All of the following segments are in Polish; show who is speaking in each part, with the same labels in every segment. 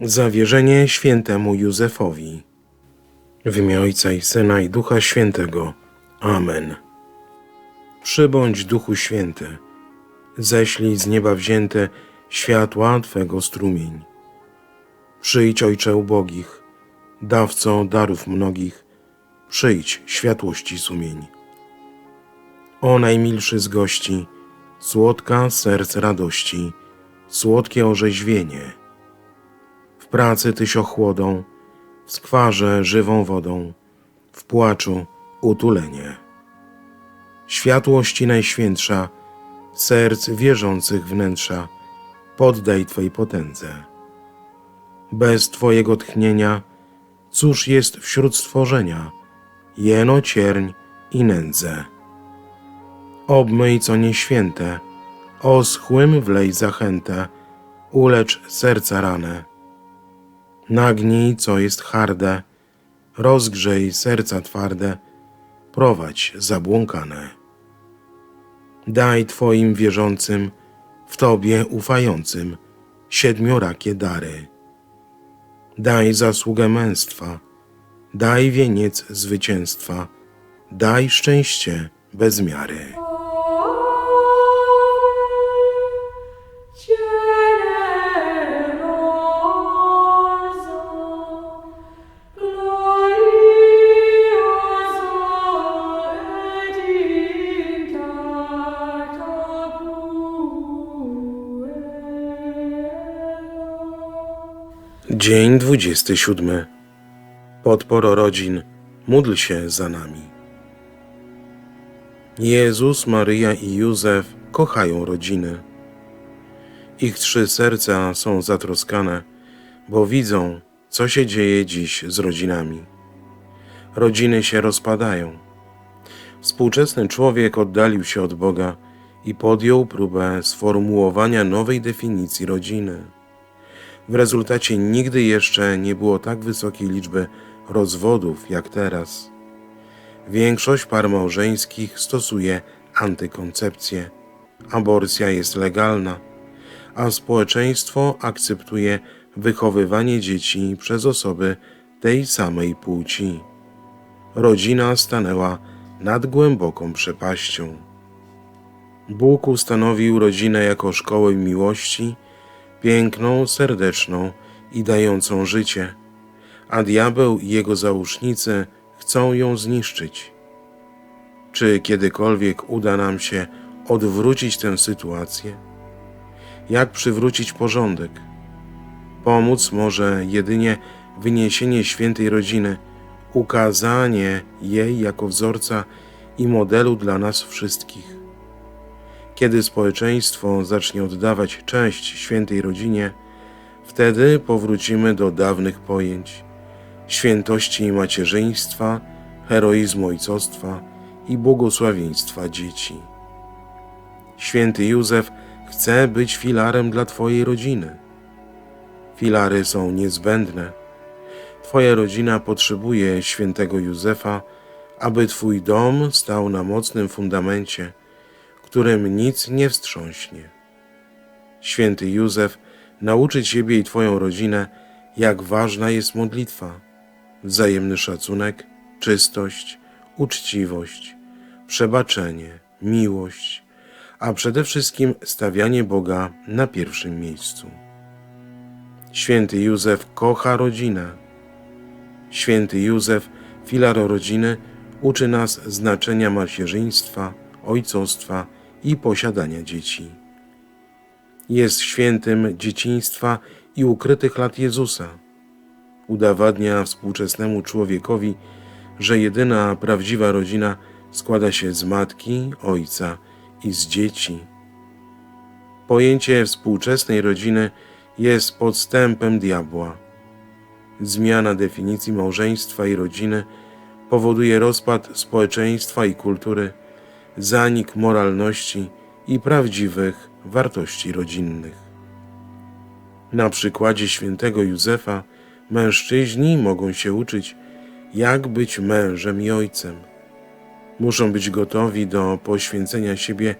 Speaker 1: Zawierzenie świętemu Józefowi. W imię Ojca i Syna i Ducha Świętego. Amen. Przybądź Duchu Święty, ześlij z nieba wzięte światła Twego strumień. Przyjdź Ojcze ubogich, dawco darów mnogich, przyjdź światłości sumień. O najmilszy z gości, słodka serc radości, słodkie orzeźwienie. W pracy tyś ochłodą, w skwarze żywą wodą, w płaczu utulenie. Światłości najświętsza, serc wierzących wnętrza, poddaj Twej potędze. Bez Twojego tchnienia, cóż jest wśród stworzenia, jeno cierń i nędzę. Obmyj co nieświęte, oschłym wlej zachętę, ulecz serca ranę. Nagnij, co jest harde, rozgrzej serca twarde, prowadź zabłąkane. Daj Twoim wierzącym, w Tobie ufającym, siedmiorakie dary. Daj zasługę męstwa, daj wieniec zwycięstwa, daj szczęście bez miary. Dzień 27. Podporo rodzin, módl się za nami. Jezus, Maryja i Józef kochają rodziny. Ich trzy serca są zatroskane, bo widzą, co się dzieje dziś z rodzinami. Rodziny się rozpadają. Współczesny człowiek oddalił się od Boga i podjął próbę sformułowania nowej definicji rodziny. W rezultacie nigdy jeszcze nie było tak wysokiej liczby rozwodów jak teraz. Większość par małżeńskich stosuje antykoncepcję. Aborcja jest legalna, a społeczeństwo akceptuje wychowywanie dzieci przez osoby tej samej płci. Rodzina stanęła nad głęboką przepaścią. Bóg ustanowił rodzinę jako szkołę miłości, piękną, serdeczną i dającą życie, a diabeł i jego załóżnicy chcą ją zniszczyć. Czy kiedykolwiek uda nam się odwrócić tę sytuację? Jak przywrócić porządek? Pomóc może jedynie wyniesienie świętej rodziny, ukazanie jej jako wzorca i modelu dla nas wszystkich. Kiedy społeczeństwo zacznie oddawać cześć świętej rodzinie, wtedy powrócimy do dawnych pojęć świętości macierzyństwa, heroizmu ojcostwa i błogosławieństwa dzieci. Święty Józef chce być filarem dla Twojej rodziny. Filary są niezbędne. Twoja rodzina potrzebuje świętego Józefa, aby Twój dom stał na mocnym fundamencie, którym nic nie wstrząśnie. Święty Józef nauczy Ciebie i Twoją rodzinę, jak ważna jest modlitwa, wzajemny szacunek, czystość, uczciwość, przebaczenie, miłość, a przede wszystkim stawianie Boga na pierwszym miejscu. Święty Józef kocha rodzinę. Święty Józef, filar rodziny, uczy nas znaczenia macierzyństwa, ojcostwa i posiadania dzieci. Jest świętym dzieciństwa i ukrytych lat Jezusa. Udowadnia współczesnemu człowiekowi, że jedyna prawdziwa rodzina składa się z matki, ojca i z dzieci. Pojęcie współczesnej rodziny jest podstępem diabła. Zmiana definicji małżeństwa i rodziny powoduje rozpad społeczeństwa i kultury, zanik moralności i prawdziwych wartości rodzinnych. Na przykładzie świętego Józefa mężczyźni mogą się uczyć, jak być mężem i ojcem. Muszą być gotowi do poświęcenia siebie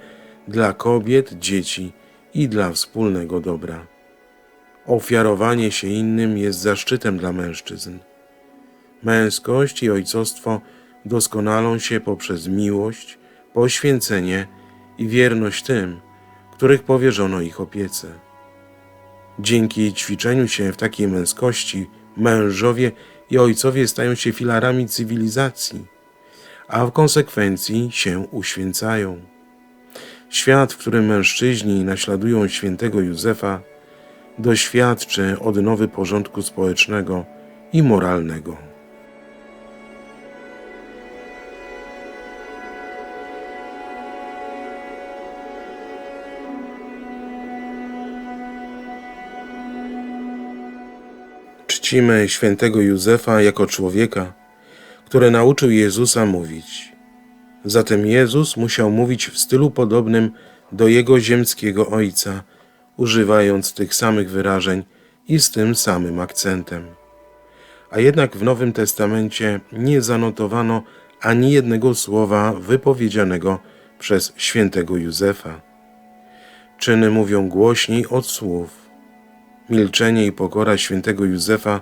Speaker 1: dla kobiet, dzieci i dla wspólnego dobra. Ofiarowanie się innym jest zaszczytem dla mężczyzn. Męskość i ojcostwo doskonalą się poprzez miłość, poświęcenie i wierność tym, których powierzono ich opiece. Dzięki ćwiczeniu się w takiej męskości mężowie i ojcowie stają się filarami cywilizacji, a w konsekwencji się uświęcają. Świat, w którym mężczyźni naśladują świętego Józefa, doświadczy odnowy porządku społecznego i moralnego. Czcimy świętego Józefa jako człowieka, który nauczył Jezusa mówić. Zatem Jezus musiał mówić w stylu podobnym do jego ziemskiego ojca, używając tych samych wyrażeń i z tym samym akcentem. A jednak w Nowym Testamencie nie zanotowano ani jednego słowa wypowiedzianego przez świętego Józefa. Czyny mówią głośniej od słów. Milczenie i pokora świętego Józefa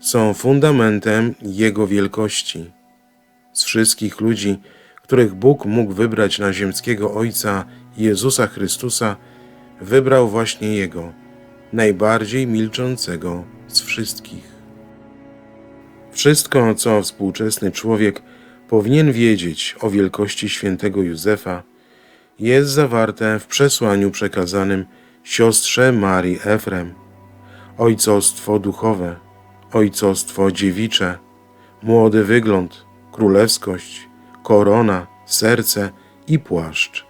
Speaker 1: są fundamentem jego wielkości. Z wszystkich ludzi, których Bóg mógł wybrać na ziemskiego Ojca Jezusa Chrystusa, wybrał właśnie Jego, najbardziej milczącego z wszystkich. Wszystko, co współczesny człowiek powinien wiedzieć o wielkości świętego Józefa, jest zawarte w przesłaniu przekazanym siostrze Marii Efrem. Ojcostwo duchowe, ojcostwo dziewicze, młody wygląd, królewskość, korona, serce i płaszcz.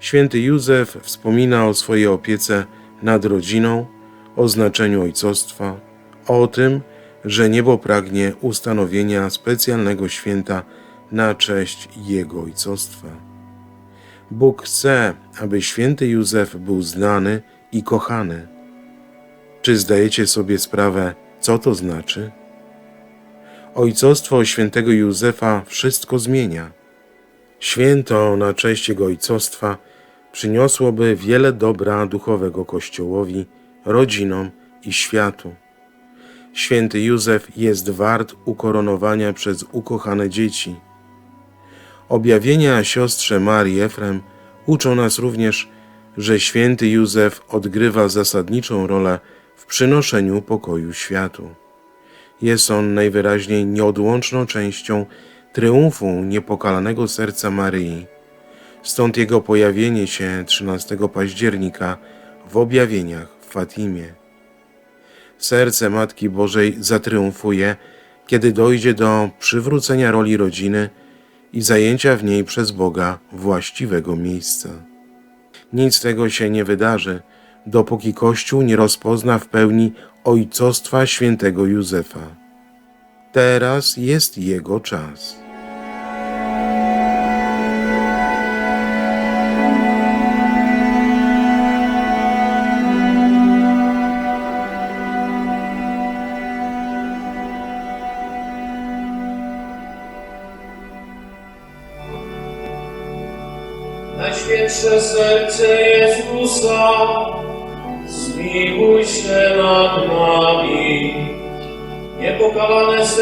Speaker 1: Święty Józef wspomina o swojej opiece nad rodziną, o znaczeniu ojcostwa, o tym, że niebo pragnie ustanowienia specjalnego święta na cześć jego ojcostwa. Bóg chce, aby święty Józef był znany i kochany. Czy zdajecie sobie sprawę, co to znaczy? Ojcostwo świętego Józefa wszystko zmienia. Święto na cześć jego ojcostwa przyniosłoby wiele dobra duchowego Kościołowi, rodzinom i światu. Święty Józef jest wart ukoronowania przez ukochane dzieci. Objawienia siostrze Marii Efrem uczą nas również, że święty Józef odgrywa zasadniczą rolę w przynoszeniu pokoju światu. Jest on najwyraźniej nieodłączną częścią triumfu niepokalanego serca Maryi. Stąd jego pojawienie się 13 października w objawieniach w Fatimie. Serce Matki Bożej zatriumfuje, kiedy dojdzie do przywrócenia roli rodziny i zajęcia w niej przez Boga właściwego miejsca. Nic tego się nie wydarzy, dopóki Kościół nie rozpozna w pełni ojcostwa świętego Józefa. Teraz jest jego czas.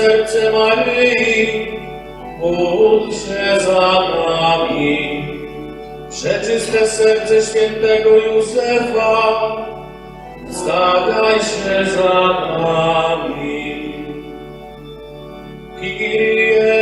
Speaker 2: Serce Maryi, módl się za nami. Przeczyste serce świętego Józefa, zagaj się za nami. Kyrie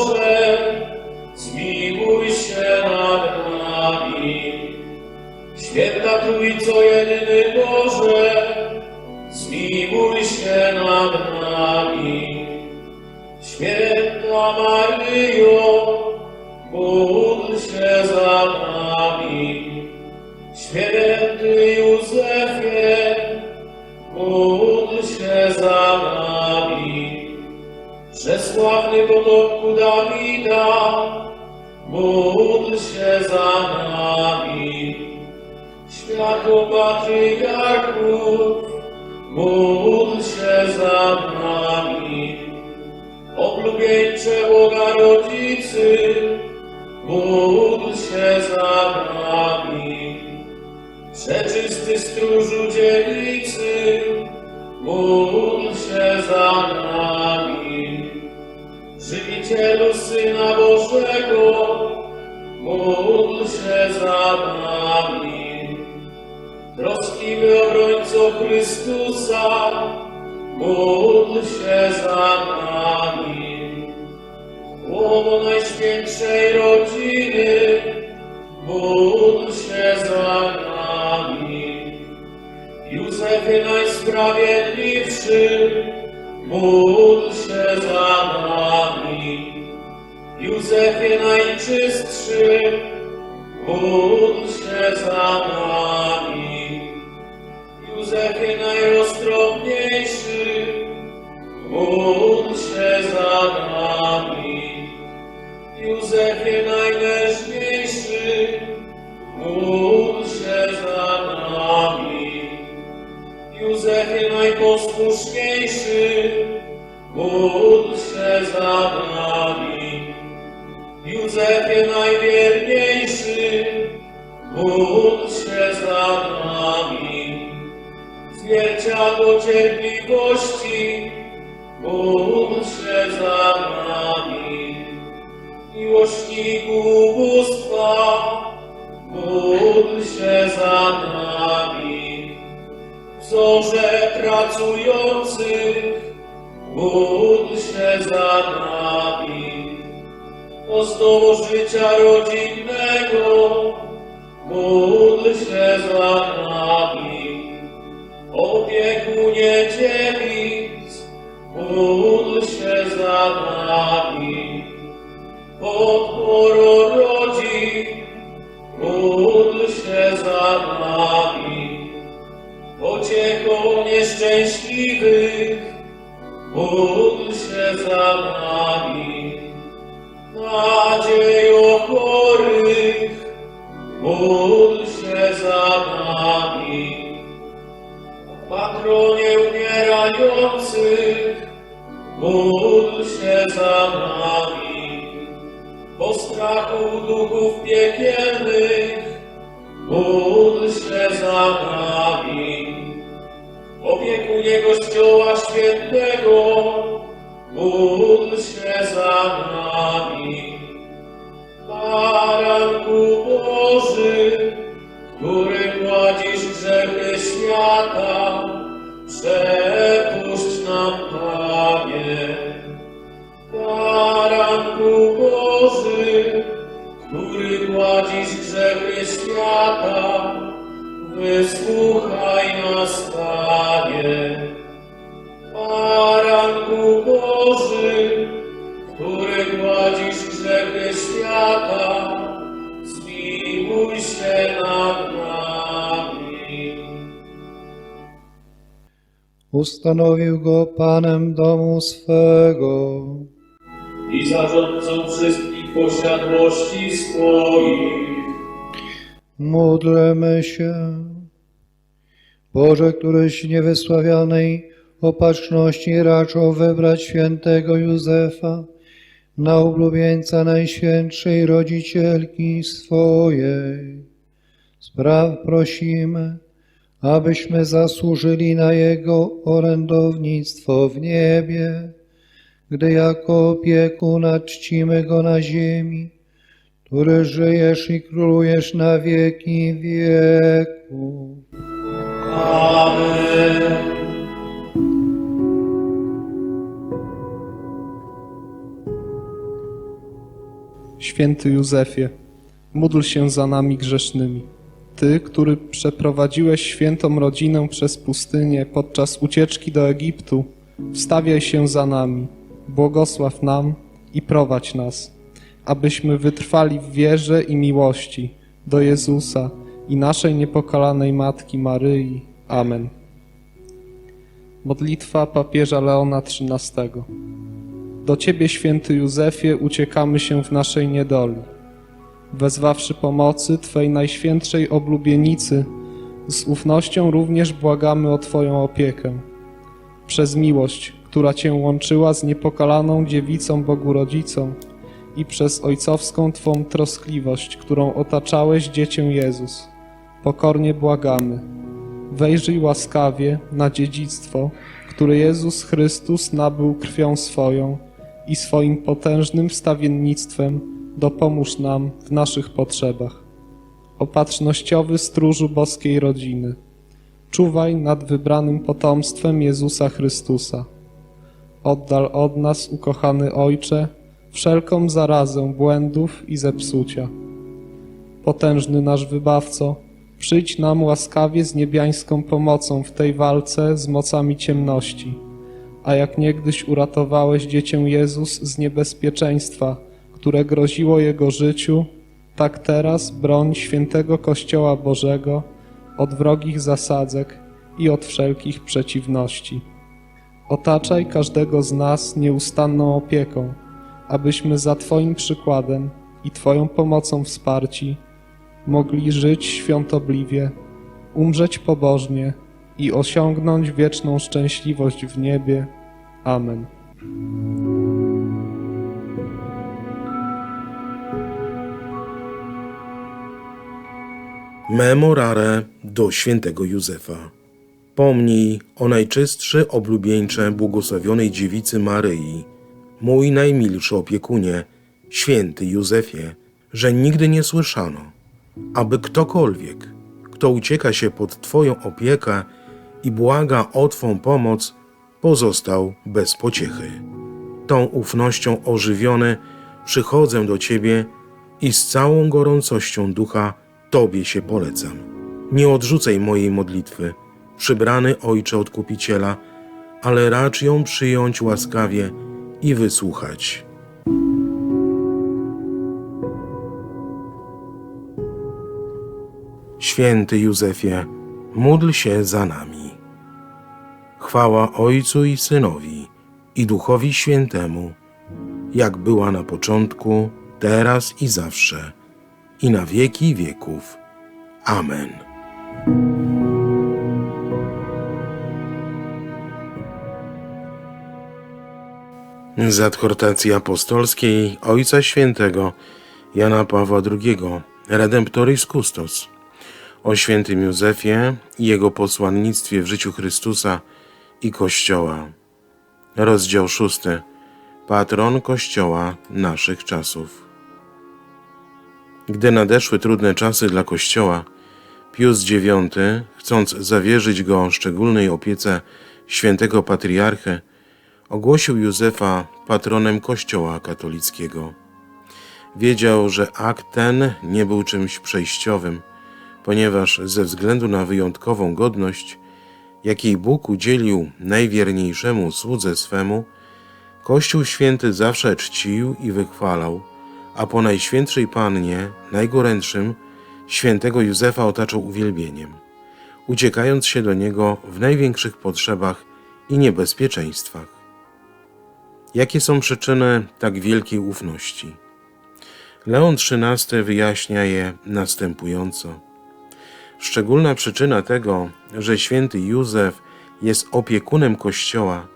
Speaker 2: Przesławny potomku Dawida, módl się za nami. Światło patriarchów, módl się za nami. Oblubieńcze Boga Rodzicy, módl się za nami. Przeczysty stróżu dzielnicy, módl się za nami. Żywicielu Syna Bożego, módl się za nami. Troskliwy obrońco Chrystusa, módl się za nami. Głowo Najświętszej Józefie Najposłuszniejszy, módl się za nami. Józefie Najwierniejszy, módl się za nami. Zwierciadło cierpliwości, módl się za nami. Miłośniku ubóstwa, módl się za nami. Wzorze pracujących, módl się za nami. Ozdobą życia rodzinnego, módl się za nami. Opiekunie dziewic, módl się za nami. Podporo rodzin, módl się za nami. Pociechą nieszczęśliwych, módl się za nami. Nadzieją chorych, módl się za nami. Patronie umierających, módl się za nami. Po strachu duchów piekielnych, módl się za nami. Opiekunie Kościoła Świętego, módl się za nami. Baranku Boży, który gładzisz grzechy świata, przepuść nam, Panie. Baranku Boży, który gładzisz grzechy świata, wysłuchaj nas, Panie.
Speaker 3: Ustanowił go Panem domu swego.
Speaker 2: i zarządcą wszystkich posiadłości swoich.
Speaker 3: Módlmy się. Boże, któryś niewysławianej opatrzności raczył wybrać świętego Józefa na oblubieńca Najświętszej Rodzicielki swojej. Spraw prosimy, abyśmy zasłużyli na Jego orędownictwo w niebie, gdy jako opiekuna czcimy Go na ziemi, który żyjesz i królujesz na wieki wieków.
Speaker 2: Amen.
Speaker 4: Święty Józefie, módl się za nami grzesznymi, Ty, który przeprowadziłeś świętą rodzinę przez pustynię podczas ucieczki do Egiptu, wstawiaj się za nami, błogosław nam i prowadź nas, abyśmy wytrwali w wierze i miłości do Jezusa i naszej niepokalanej Matki Maryi. Amen. Modlitwa papieża Leona XIII. Do Ciebie, święty Józefie, uciekamy się w naszej niedoli. Wezwawszy pomocy Twej najświętszej oblubienicy, z ufnością również błagamy o Twoją opiekę. Przez miłość, która Cię łączyła z niepokalaną dziewicą Bogu Rodzicą i przez ojcowską Twą troskliwość, którą otaczałeś dziecię Jezus, pokornie błagamy. Wejrzyj łaskawie na dziedzictwo, które Jezus Chrystus nabył krwią swoją i swoim potężnym wstawiennictwem dopomóż nam w naszych potrzebach. Opatrznościowy stróżu boskiej rodziny, czuwaj nad wybranym potomstwem Jezusa Chrystusa. Oddal od nas, ukochany Ojcze, wszelką zarazę błędów i zepsucia. Potężny nasz Wybawco, przyjdź nam łaskawie z niebiańską pomocą w tej walce z mocami ciemności. A jak niegdyś uratowałeś dziecię Jezus z niebezpieczeństwa, które groziło jego życiu, tak teraz broń świętego Kościoła Bożego od wrogich zasadzek i od wszelkich przeciwności. Otaczaj każdego z nas nieustanną opieką, abyśmy za Twoim przykładem i Twoją pomocą wsparci mogli żyć świątobliwie, umrzeć pobożnie i osiągnąć wieczną szczęśliwość w niebie. Amen.
Speaker 1: Memorare do świętego Józefa. Pomnij o najczystszy oblubieńcze błogosławionej dziewicy Maryi, mój najmilszy opiekunie, święty Józefie, że nigdy nie słyszano, aby ktokolwiek, kto ucieka się pod Twoją opiekę i błaga o Twą pomoc, pozostał bez pociechy. Tą ufnością ożywiony przychodzę do Ciebie i z całą gorącością ducha Tobie się polecam. Nie odrzucaj mojej modlitwy, przybrany Ojcze Odkupiciela, ale racz ją przyjąć łaskawie i wysłuchać. Święty Józefie, módl się za nami. Chwała Ojcu i Synowi i Duchowi Świętemu, jak była na początku, teraz i zawsze, i na wieki wieków. Amen. Z adhortacji apostolskiej Ojca Świętego Jana Pawła II, Redemptoris Custos, o świętym Józefie i jego posłannictwie w życiu Chrystusa i Kościoła. Rozdział szósty. Patron Kościoła naszych czasów. Gdy nadeszły trudne czasy dla Kościoła, Pius IX, chcąc zawierzyć go szczególnej opiece świętego patriarchy, ogłosił Józefa patronem Kościoła katolickiego. Wiedział, że akt ten nie był czymś przejściowym, ponieważ ze względu na wyjątkową godność, jakiej Bóg udzielił najwierniejszemu słudze swemu, Kościół święty zawsze czcił i wychwalał, a po Najświętszej Pannie, najgorętszym, świętego Józefa otaczał uwielbieniem, uciekając się do niego w największych potrzebach i niebezpieczeństwach. Jakie są przyczyny tak wielkiej ufności? Leon XIII wyjaśnia je następująco. Szczególna przyczyna tego, że święty Józef jest opiekunem Kościoła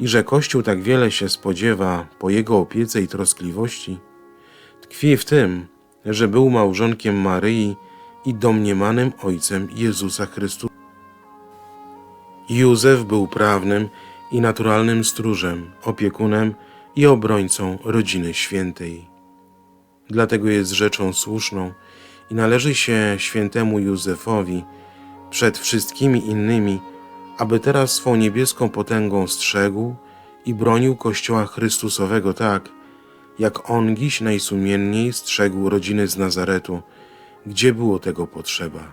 Speaker 1: i że Kościół tak wiele się spodziewa po jego opiece i troskliwości, tkwi w tym, że był małżonkiem Maryi i domniemanym ojcem Jezusa Chrystusa. Józef był prawnym i naturalnym stróżem, opiekunem i obrońcą rodziny świętej. Dlatego jest rzeczą słuszną i należy się świętemu Józefowi przed wszystkimi innymi, aby teraz swą niebieską potęgą strzegł i bronił Kościoła Chrystusowego tak, jak on dziś najsumienniej strzegł rodziny z Nazaretu, gdzie było tego potrzeba.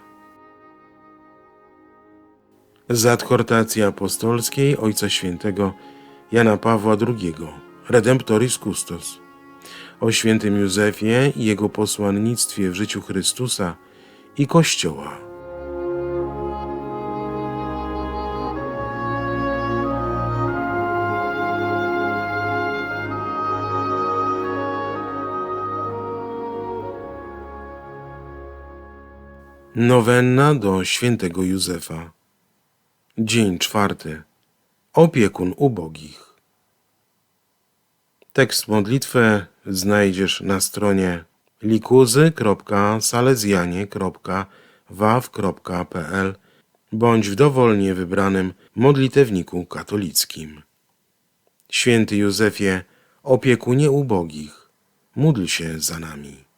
Speaker 1: Z adhortacji apostolskiej Ojca Świętego Jana Pawła II, Redemptoris Custos, o świętym Józefie i jego posłannictwie w życiu Chrystusa i Kościoła. Nowenna do świętego Józefa. Dzień czwarty. Opiekun ubogich. Tekst modlitwy znajdziesz na stronie likuzy.salezjanie.waw.pl bądź w dowolnie wybranym modlitewniku katolickim. Święty Józefie, opiekunie ubogich, módl się za nami.